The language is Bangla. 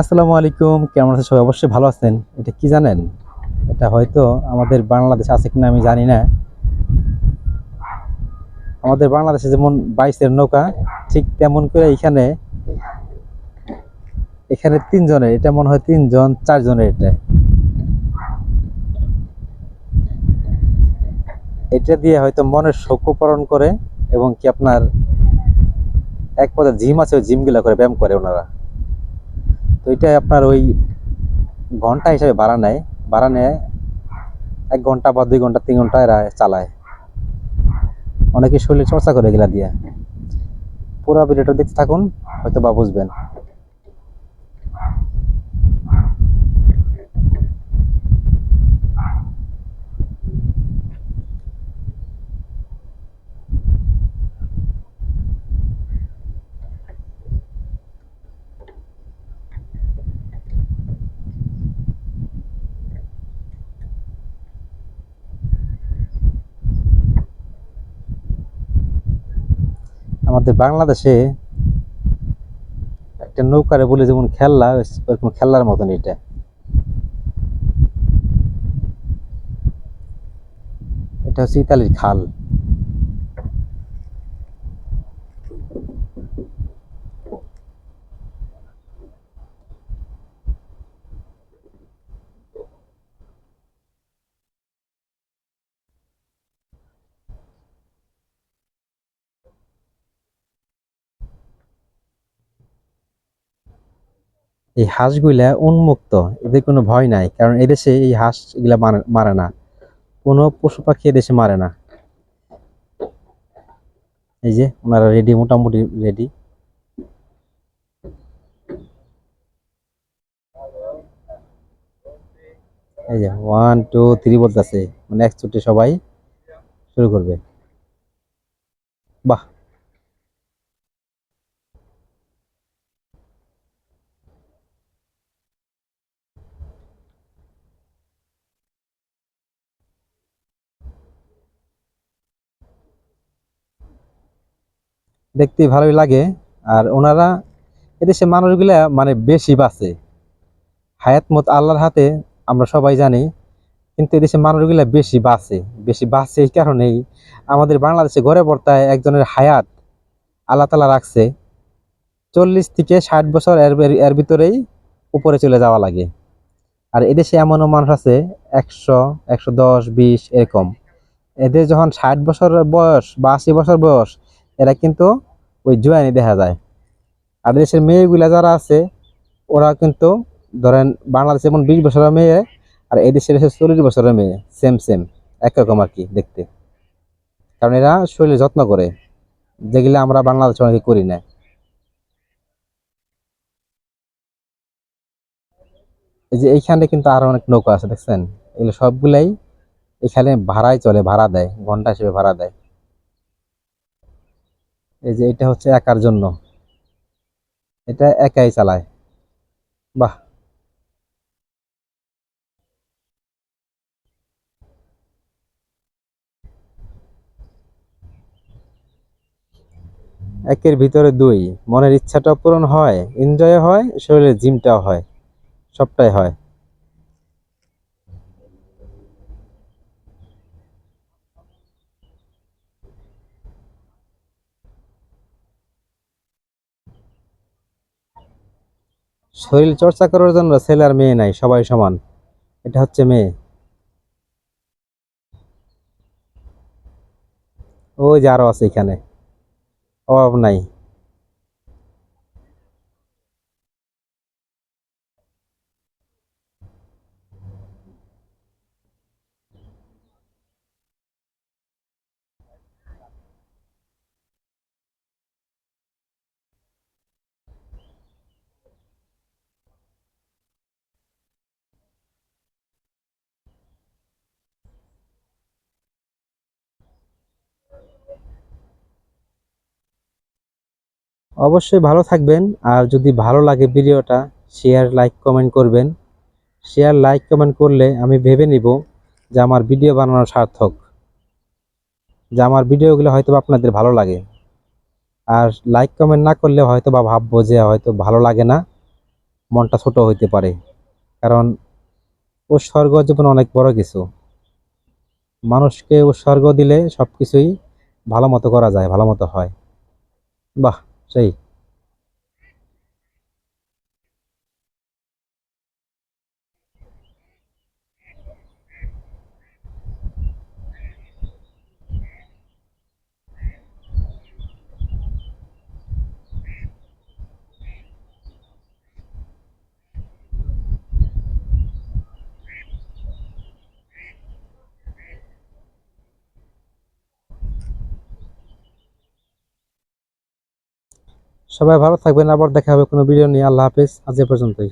আসসালামু আলাইকুম। কেমন আছেন সবাই? অবশ্যই ভালো আছেন। এটা কি জানেন? এটা হয়তো আমাদের বাংলাদেশে আছে কিনা আমি জানি না। আমাদের বাংলাদেশে যেমন বাইশের নৌকা, ঠিক তেমন করে এখানে এখানে তিনজনের, এটা মনে হয় তিনজন, চারজনের এটা। এটা দিয়ে হয়তো মনের শৌক পূরণ করে এবং কি আপনার এক পথে জিম আছে, ওই জিমগুলো করে ব্যায়াম করে ওনারা। তো এটা আপনার ওই ঘণ্টা হিসাবে ভাড়া নেয়। ভাড়া নেয় এক ঘণ্টা বা দুই ঘণ্টা, তিন ঘণ্টা এরা চালায়। অনেকে শরীর চর্চা করে গেলা দিয়ে। পুরো ভিডিওটা দেখতে থাকুন হয়তো বা বুঝবেন। আমাদের বাংলাদেশে একটা নৌকারে বলে যেমন খেলনা ওরকম খেলার মতন এটা। এটা হচ্ছে ইতালির খাল। এই হাঁসগুলা উন্মুক্ত, এদের কোনো ভয় নাই, কারণ এদেশে এই হাঁস এগুলা মারে- না। কোনো পশু পাখি এদেশে মারে না। এই যে, ওনারা রেডি মোটামুটি রেডি এই যে ওয়ান টু থ্রি বলতেছে মানে এক সবাই শুরু করবে। বাহ! দেখতে ভালোই লাগে। আর ওনারা এদেশে মানুষগুলা মানে বেশি বাঁচে। হায়াত মত আল্লাহর হাতে আমরা সবাই জানি, কিন্তু এদেশে মানুষগুলা বেশি বাঁচে। বেশি বাঁচে এই কারণেই আমাদের বাংলাদেশে ঘরে পড়তায় একজনের হায়াত আল্লাহ তালা রাখছে। চল্লিশ থেকে ষাট বছর এর- এর ভিতরেই উপরে চলে যাওয়া লাগে। আর এদেশে এমনও মানুষ আছে, একশো একশো দশ, বিশ এরকম। এদের যখন ষাট বছর বয়স বা আশি বছর বয়স এরা কিন্তু ওই জোয়ানি দেখা যায়। আর দেশের মেয়েগুলা যারা আছে ওরা কিন্তু ধরেন বাংলাদেশে যেমন বিশ বছরের মেয়ে আর এই দেশের চল্লিশ বছরের মেয়ে সেম সেম একরকম আর কি দেখতে। কারণ এরা শরীরে যত্ন করে, যেগুলো আমরা বাংলাদেশে অনেকে করি না। এই যে এইখানে কিন্তু আরও অনেক নৌকা আছে, দেখছেন? এগুলো সবগুলাই এখানে ভাড়ায় চলে, ভাড়া দেয়, ঘণ্টা হিসেবে ভাড়া দেয়। এই যে এটা হচ্ছে একার জন্য। এটা একাই চালায়। বাহ। একের ভিতরে দুই। মনের ইচ্ছাটাও পূরণ হয় এনজয় হয়, শরীরের জিমটাও হয়, সবটাই হয়। শরীর চর্চা করার জন্য ছেলে আর মেয়ে নাই, সবাই সমান। এটা হচ্ছে মেয়ে। ওই যে আরও আছে এখানে। অভাব নাই। অবশ্যই ভালো থাকবেন, আর যদি ভালো লাগে ভিডিওটা শেয়ার লাইক কমেন্ট করবেন। শেয়ার লাইক কমেন্ট করলে আমি ভেবে নিব যে আমার ভিডিও বানানো সার্থক, যে আমার ভিডিওগুলো হয়তো আপনাদের ভালো লাগে। আর লাইক কমেন্ট না করলে হয়তো বা ভাববো যে হয়তো ভালো লাগে না, মনটা ছোট হইতে পারে। কারণ উৎসর্গ জীবন অনেক বড় কিছু। মানুষকে উৎসর্গ দিলে সবকিছুই ভালো মতো করা যায়, ভালো মতো হয়। বাহ! 所以。সবাই ভালো থাকবেন আবার দেখা হবে কোনো ভিডিও নিয়ে। আল্লাহ হাফেজ আজ এ পর্যন্তই।